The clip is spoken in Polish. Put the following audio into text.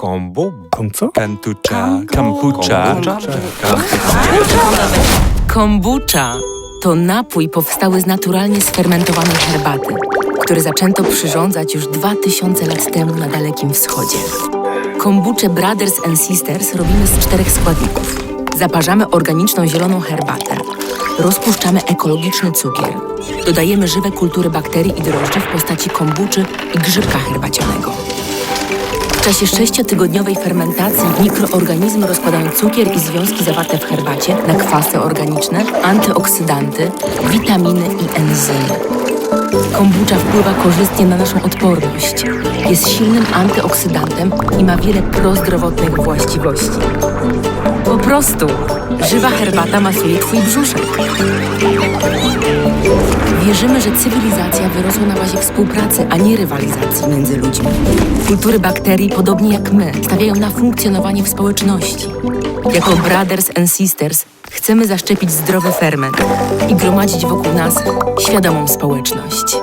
Kombu, Kom co? Kentucha, Kampucha, Kombucha to napój powstały z naturalnie sfermentowanej herbaty, który zaczęto przyrządzać już 2000 lat temu na Dalekim Wschodzie. Kombucze Brothers and Sisters robimy z czterech składników. Zaparzamy organiczną zieloną herbatę, rozpuszczamy ekologiczny cukier, dodajemy żywe kultury bakterii i drożdży w postaci kombuczy i grzybka herbacianego. Czasie sześciotygodniowej fermentacji mikroorganizmy rozkładają cukier i związki zawarte w herbacie na kwasy organiczne, antyoksydanty, witaminy i enzymy. Kombucha wpływa korzystnie na naszą odporność. Jest silnym antyoksydantem i ma wiele prozdrowotnych właściwości. Po prostu żywa herbata masuje Twój brzuszek. Wierzymy, że cywilizacja wyrosła na bazie współpracy, a nie rywalizacji między ludźmi. Kultury bakterii, podobnie jak my, stawiają na funkcjonowanie w społeczności. Jako Brothers and Sisters chcemy zaszczepić zdrowy ferment i gromadzić wokół nas świadomą społeczność.